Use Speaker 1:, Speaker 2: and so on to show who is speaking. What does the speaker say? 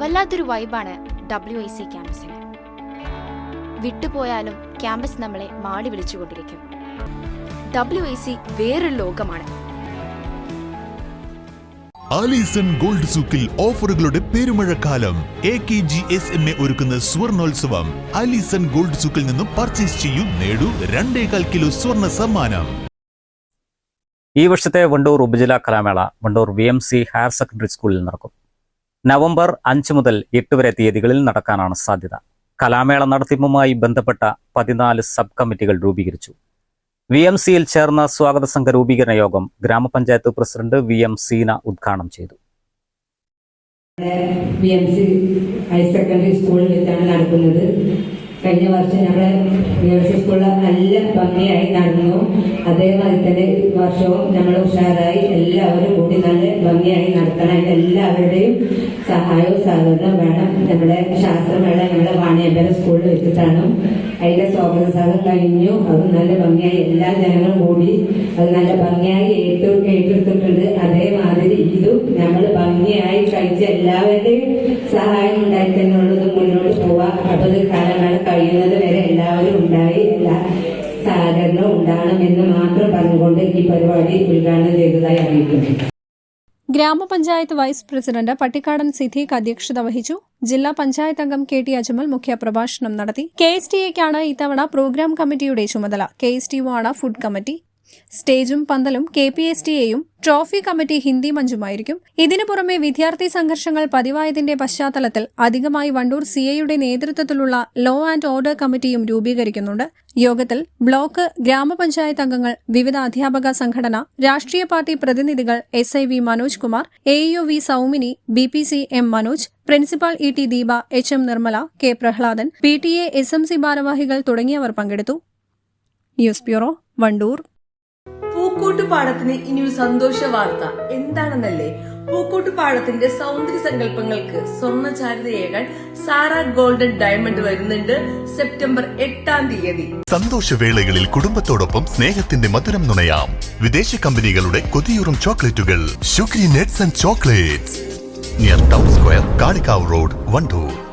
Speaker 1: വല്ലാത്തൊരു വൈബാണ് W I C ക്യാമ്പസിന്. വിട്ടുപോയാലും ക്യാമ്പസ് നമ്മളെ മാടി വിളിച്ചുകൊണ്ടിരിക്കും. ഡബ്ല്യു ഐ സി വേറൊരു ലോകമാണ്.
Speaker 2: ആലീസൺ ഗോൾഡ് സൂക്കിൽ ഓഫറുകളുടെ പെരുമഴക്കാലം. A K G S M A ഒരുക്കുന്ന സ്വർണോത്സവം. ആലീസൺ ഗോൾഡ് സൂക്കിൽ നിന്നും പർച്ചേസ് ചെയ്യൂ നേടൂ രണ്ടേകാൽ കിലോ സ്വർണ സമ്മാനം.
Speaker 3: ഈ വർഷത്തെ വണ്ടൂർ ഉപജില്ലാ കലാമേള Wandoor V M C higher secondary സ്കൂളിൽ നടക്കും. നവംബർ അഞ്ച് മുതൽ എട്ട് വരെ തീയതികളിൽ നടക്കാനാണ് സാധ്യത. കലാമേള നടത്തിപ്പുമായി ബന്ധപ്പെട്ട പതിനാല് സബ് കമ്മിറ്റികൾ രൂപീകരിച്ചു. വി എം സിയിൽ ചേർന്ന സ്വാഗത സംഘ രൂപീകരണ യോഗം ഗ്രാമപഞ്ചായത്ത് പ്രസിഡന്റ് വി എം സീന ഉദ്ഘാടനം ചെയ്തു.
Speaker 4: V M C higher secondary സ്കൂളിൽ വെച്ചാണ് നടക്കുന്നത്. കഴിഞ്ഞ വർഷം ഞങ്ങളെ സി സ്കൂളിൽ നല്ല ഭംഗിയായി നടന്നു. അതേമാതിരി തന്നെ വർഷവും ഞങ്ങൾ ഉഷാറായി എല്ലാവരും കൂടി നല്ല ഭംഗിയായി നടത്തണം. എല്ലാവരുടെയും സഹായവും സഹകരണവും വേണം. നമ്മുടെ ശാസ്ത്രമേള നമ്മുടെ വാണിയമ്പല സ്കൂളിൽ വെച്ചിട്ടാണ്. അതിന്റെ സ്വാഗത സംഘം കഴിഞ്ഞു. അത് നല്ല ഭംഗിയായി എല്ലാ ജനങ്ങളും കൂടി അത് നല്ല ഭംഗിയായി ഏറ്റു ഏറ്റെടുത്തിട്ടുണ്ട്. അതേമാതിരി ഇതും നമ്മൾ ഭംഗിയായി കഴിച്ച എല്ലാവരുടെയും സഹായം ഉണ്ടായി തന്നുള്ളത് മുന്നോട്ട് പോവാം. അപ്പൊ ഇത് കാലങ്ങൾ കഴിയുന്നത് വരെ എല്ലാവരും ഉണ്ടായി എല്ലാ സഹകരണവും ഉണ്ടാകണമെന്ന് മാത്രം പറഞ്ഞുകൊണ്ട് ഈ പരിപാടി ഉദ്ഘാടനം ചെയ്തതായി അറിയിക്കുന്നു.
Speaker 5: ഗ്രാമപഞ്ചായത്ത് വൈസ് പ്രസിഡന്റ് പട്ടിക്കാടൻ സിദ്ദീഖ് അധ്യക്ഷത വഹിച്ചു. ജില്ലാ പഞ്ചായത്ത് അംഗം കെ ടി അജ്മൽ മുഖ്യപ്രഭാഷണം നടത്തി. കെ എസ് ടി എക്കാണ് ഇത്തവണ പ്രോഗ്രാം കമ്മിറ്റിയുടെ ചുമതല. കെ എസ് ടി ഒ ആണ് ഫുഡ് കമ്മിറ്റി. സ്റ്റേജും പന്തലും കെ പി എസ് ടി എയും ട്രോഫി കമ്മിറ്റി ഹിന്ദി മഞ്ചുമായിരിക്കും. ഇതിനു പുറമെ വിദ്യാർത്ഥി സംഘർഷങ്ങൾ പതിവായതിന്റെ പശ്ചാത്തലത്തിൽ അധികമായി വണ്ടൂർ സി എയുടെ നേതൃത്വത്തിലുള്ള ലോ ആൻഡ് ഓർഡർ കമ്മിറ്റിയും രൂപീകരിക്കുന്നുണ്ട്. യോഗത്തിൽ ബ്ലോക്ക് ഗ്രാമപഞ്ചായത്ത് അംഗങ്ങൾ വിവിധ അധ്യാപക സംഘടന രാഷ്ട്രീയ പാർട്ടി പ്രതിനിധികൾ S I V Manoj Kumar A U V Soumini B P C M Manoj principal E T Deepa H M Nirmala K Prahladan P T A S M C ഭാരവാഹികൾ തുടങ്ങിയവർ പങ്കെടുത്തു. News bureau Wandoor.
Speaker 6: പൂക്കോട്ടുപാടത്തിന് ഇനി ഒരു സന്തോഷ വാർത്ത. എന്താണെന്നല്ലേ? പൂക്കോട്ടുപാടത്തിന്റെ സൗന്ദര്യ സങ്കല്പങ്ങൾക്ക് സ്വർണ ചാരുതയേകാൻ സാറ ഗോൾഡൻ ഡയമണ്ട് വരുന്നുണ്ട് സെപ്റ്റംബർ എട്ടാം തീയതി.
Speaker 2: സന്തോഷവേളകളിൽ കുടുംബത്തോടൊപ്പം സ്നേഹത്തിന്റെ മധുരം നുണയാം. വിദേശ കമ്പനികളുടെ കൊതിയൂറും ചോക്ലേറ്റുകൾ. Sugary nets and chocolates. Near town square Kalikavu road Wandoor.